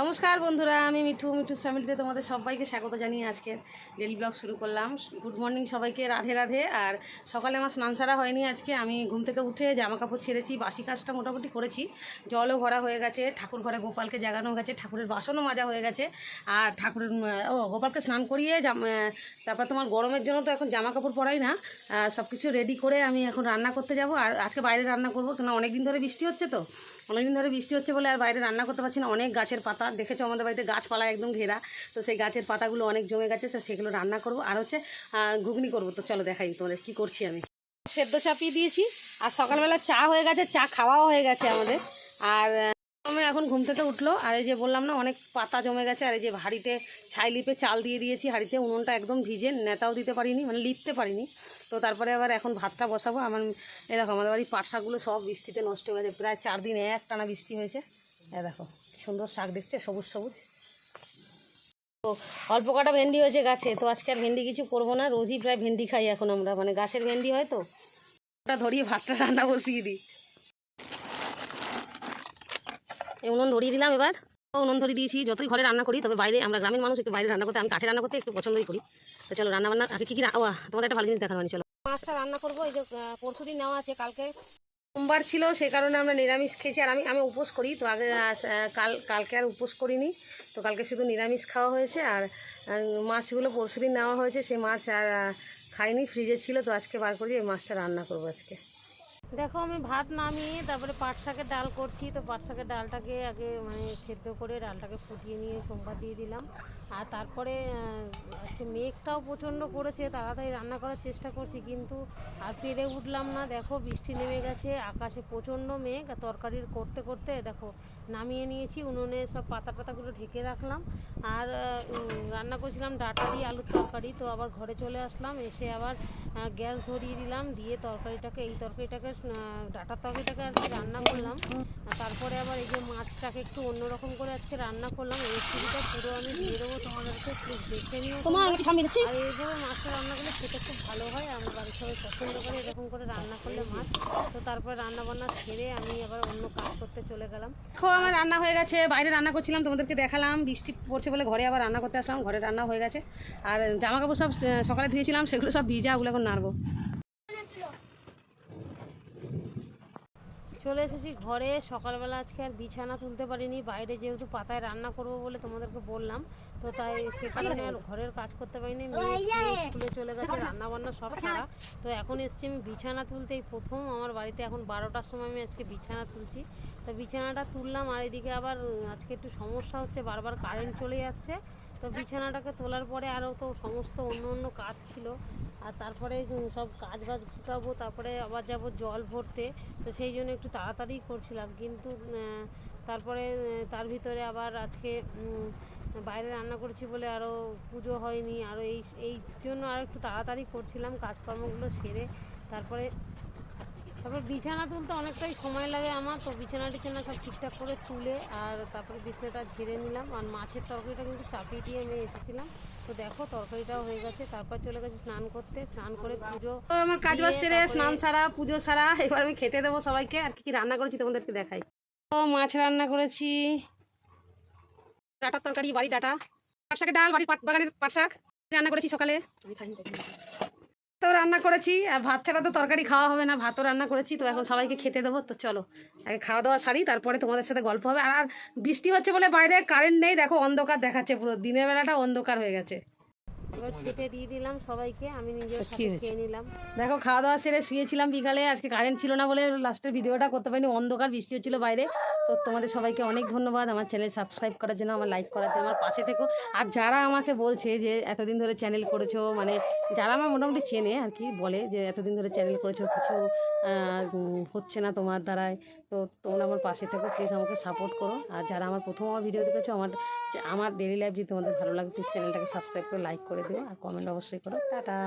নমস্কার বন্ধুরা, আমি মিঠু মিঠু ফ্যামিলিতে তোমাদের সবাইকে স্বাগত জানিয়ে আজকে ডেলি ব্লগ শুরু করলাম। গুড মর্নিং সবাইকে, রাধে রাধে। আর সকালে আমার স্নান সারা হয়নি আজকে, আমি ঘুম থেকে উঠে জামা কাপড় ছেড়েছি, বাসি কাজটা মোটামুটি করেছি। জলও ভরা হয়ে গেছে, ঠাকুর ঘরে গোপালকে জাগানো গেছে, ঠাকুরের বাসনও মাজা হয়ে গেছে। আর ঠাকুরের ও, গোপালকে স্নান করিয়ে তারপর তোমার গরমের জন্য তো এখন জামা কাপড় পরাই না। সব কিছু রেডি করে আমি এখন রান্না করতে যাব। আর আজকে বাইরে রান্না করব কেন অনেক দিন ধরে বৃষ্টি হচ্ছে তো। অনেকদিন ধরে বৃষ্টি হচ্ছে বলে আর বাইরে রান্না করতে পারছি না। অনেক গাছের পাতা। দেখেছ আমাদের বাড়িতে গাছপালা একদম ঘেরা। তো সেই গাছের পাতাগুলো অনেক জমে গেছে, তো সেগুলো রান্না করব। আর হচ্ছে ঘুগনি করব। তো চলো দেখাই তোমাদের কী করছি আমি। সেদ্ধ চাপিয়ে দিয়েছি। আর সকালবেলা চা হয়ে গেছে, চা খাওয়াও হয়ে গেছে আমাদের। আর আমি এখন ঘুম থেকে উঠল, আর এই যে বললাম না, অনেক পাতা জমে গেছে, আর এই যে হাঁড়িতে ছাই লিপে চাল দিয়ে দিয়েছি, হাঁড়িতে উনুনটা একদম ভিজে, নেতাও দিতে পারিনি মানে লিপতে পারিনি। তো তারপরে আবার এখন ভাতটা বসাবো, আমার এরকম আমাদের বাড়ির পাট শাকগুলো সব বৃষ্টিতে নষ্ট হয়ে গেছে, প্রায় চার দিন এক টানা বৃষ্টি হয়েছে। এ দেখো সুন্দর শাক দেখছে, সবুজ সবুজ। তো অল্প কটা ভেন্ডি হয়েছে গাছে, তো আজকে আর ভেন্ডি কিছু করব না, রোজই প্রায় ভেন্ডি খাই এখন আমরা মানে গাছের ভেন্ডি হয় তো, ওটা ধরিয়ে ভাতটা রান্না বসিয়ে দিই এই উনুন ধরিয়ে দিলাম এবার। উনুন ধরিয়ে দিয়েছি যতই ঘরে রান্না করি তবে বাইরে আমরা গ্রামের মানুষ একটু বাইরে রান্না করতে আমি কাঠে রান্না করতে একটু পছন্দই করি। তো চলো রান্না বান্না আগে কী কী ও তোমাদের একটা ভালো জিনিস দেখানো চলো। মাছটা রান্না করব এই যে পরশু দিন নেওয়া আছে কালকে। সোমবার ছিল সে কারণে আমরা নিরামিষ খেয়েছি আর আমি আমি উপোস করি তো আগে কাল কালকে আর উপোস করিনি। তো কালকে শুধু নিরামিষ খাওয়া হয়েছে আর মাছগুলো পরশু দিন নেওয়া হয়েছে সেই মাছ আর খাইনি ফ্রিজে ছিল তো আজকে বার করি এই মাছটা রান্না করব আজকে। দেখো, আমি ভাত নামিয়ে তারপরে পাট শাকের ডাল করছি। তো পাট শাকের ডালটাকে আগে মানে সেদ্ধ করে ডালটাকে ফুটিয়ে নিয়ে সোমবার দিয়ে দিলাম। আর তারপরে আজকে মেঘটাও প্রচণ্ড করেছে, তাড়াতাড়ি রান্না করার চেষ্টা করছি, কিন্তু আর পেরে উঠলাম না। দেখো, বৃষ্টি নেমে গেছে, আকাশে প্রচণ্ড মেঘ, আর তরকারির করতে করতে দেখো, নামিয়ে নিয়েছি, উনুনে সব পাতা পাতাগুলো ঢেকে রাখলাম। আর রান্না করেছিলাম ডাটা দিয়ে আলুর তরকারি, তো আবার ঘরে চলে আসলাম, এসে আবার গ্যাস ধরিয়ে দিলাম দিয়ে তরকারিটাকে এই তরকারিটাকে ডাটার তরকারিটাকে আর কি রান্না করলাম। আর তারপরে আবার এই যে মাছটাকে একটু অন্যরকম করে আজকে রান্না করলাম। রেসিপিটা পুরো আমি দিয়ে দেবো তোমাদেরকে প্লিজ দেখে নিও আর এইভাবে মাছটা রান্না করলে খেতে খুব ভালো হয় আমার বাড়ির সবাই পছন্দ করে এরকম করে রান্না করলে মাছ। তো তারপরে রান্না বান্না সেরে আমি আবার অন্য কাজ করতে চলে গেলাম। দেখো, আমার রান্না হয়ে গেছে, বাইরে রান্না করছিলাম, তোমাদেরকে দেখালাম, বৃষ্টি পড়ছে বলে ঘরে আবার রান্না করতে আসলাম, ঘরে রান্না হয়ে গেছে। আর জামা কাপড় সব সকালে ধুয়েছিলাম, সেগুলো সব ভিজা, ওগুলো এখন নাড়বো। চলে এসেছি ঘরে। সকালবেলা আজকে আর বিছানা তুলতে পারিনি। বাইরে যেহেতু পাতায় রান্না করব বলে তোমাদেরকে বললাম তো তাই সে কারণে আর ঘরের কাজ করতে পারিনি। মেয়ে স্কুলে চলে গেছে রান্না বান্না সব সারা। তো এখন এসছি আমি বিছানা তুলতে এই প্রথম। আমার বাড়িতে এখন বারোটার সময় আমি আজকে বিছানা তুলছি। তো বিছানাটা তুললাম আর এদিকে আবার আজকে একটু সমস্যা হচ্ছে বারবার কারেন্ট চলে যাচ্ছে। তো বিছানাটাকে তোলার পরে আরও তো সমস্ত অন্য অন্য কাজ ছিল। আর তারপরে সব কাজ বাজ গুটাবো, তারপরে আবার যাব জল ভরতে। তো সেই জন্য একটু তাড়াতাড়ি করছিলাম। কিন্তু তারপরে তার ভিতরে আবার আজকে বাইরে রান্না করেছি বলে আরও পুজো হয়নি। আরও এই এই জন্য আরও একটু তাড়াতাড়ি করছিলাম কাজকর্মগুলো সেরে। তারপরে তারপর বিছানা তুলতে অনেকটাই সময় লাগে আমার তো বিছানা টিছানা সব ঠিকঠাক করে তুলে আর তারপরে বিছানাটা ঝেড়ে নিলাম। আর মাছের তরকারিটা কিন্তু চাপিয়ে দিয়ে আমি এসেছিলাম। তো দেখো তরকারিটাও হয়ে গেছে তারপর চলে গেছে স্নান করতে। স্নান করে পুজো আমার কাজ বাজ সেরে স্নান সারা পুজো সারা এবার আমি খেতে দেবো সবাইকে। আর কি কি রান্না করেছি তোমাদেরকে দেখাই। তো মাছ রান্না করেছি। ডাটার তরকারি বাড়ি ডাটা। পাট শাকের ডাল বাড়ি পাট বাগানের পাট শাক রান্না করেছি সকালে। তো রান্না করেছি আর ভাত ছাড়া তো তরকারি খাওয়া হবে না ভাতও রান্না করেছি তো এখন সবাইকে খেতে দেবো তো চলো আগে খাওয়া দাওয়া সারি তারপরে তোমাদের সাথে গল্প হবে। আর বৃষ্টি হচ্ছে বলে বাইরে কারেন্ট নেই দেখো অন্ধকার দেখাচ্ছে পুরো দিনের বেলাটা অন্ধকার হয়ে গেছে। খেতে দিয়ে দিলাম সবাইকে আমি নিজের সাথে খেয়ে নিলাম। দেখো খাওয়া দাওয়া সেরে শুয়েছিলাম বিকালে আজকে কারেন্ট ছিল না বলে লাস্টের ভিডিওটা করতে পারিনি অন্ধকার বৃষ্টি হচ্ছিল বাইরে। তো তোমাদের সবাইকে অনেক ধন্যবাদ আমার চ্যানেল সাবস্ক্রাইব করার জন্য, আমার লাইক করার জন্য, আমার পাশে থেকো। আর যারা আমাকে বলছে যে এতদিন ধরে চ্যানেল করেছ মানে যারা আমার মোটামুটি চেনে আর কি, বলে যে এতদিন ধরে চ্যানেল করেছ, কিছু হচ্ছে না তোমার দ্বারায়, তো তোমরা আমার পাশে থেকো প্লিজ আমাকে সাপোর্ট করো। আর যারা আমার প্রথম আমার ভিডিও দেখেছ, আমার আমার ডেলি লাইফ যদি তোমাদের ভালো লাগে প্লিজ চ্যানেলটাকে সাবস্ক্রাইব করে লাইক করে দিও, আর কমেন্ট অবশ্যই করো। টাটা!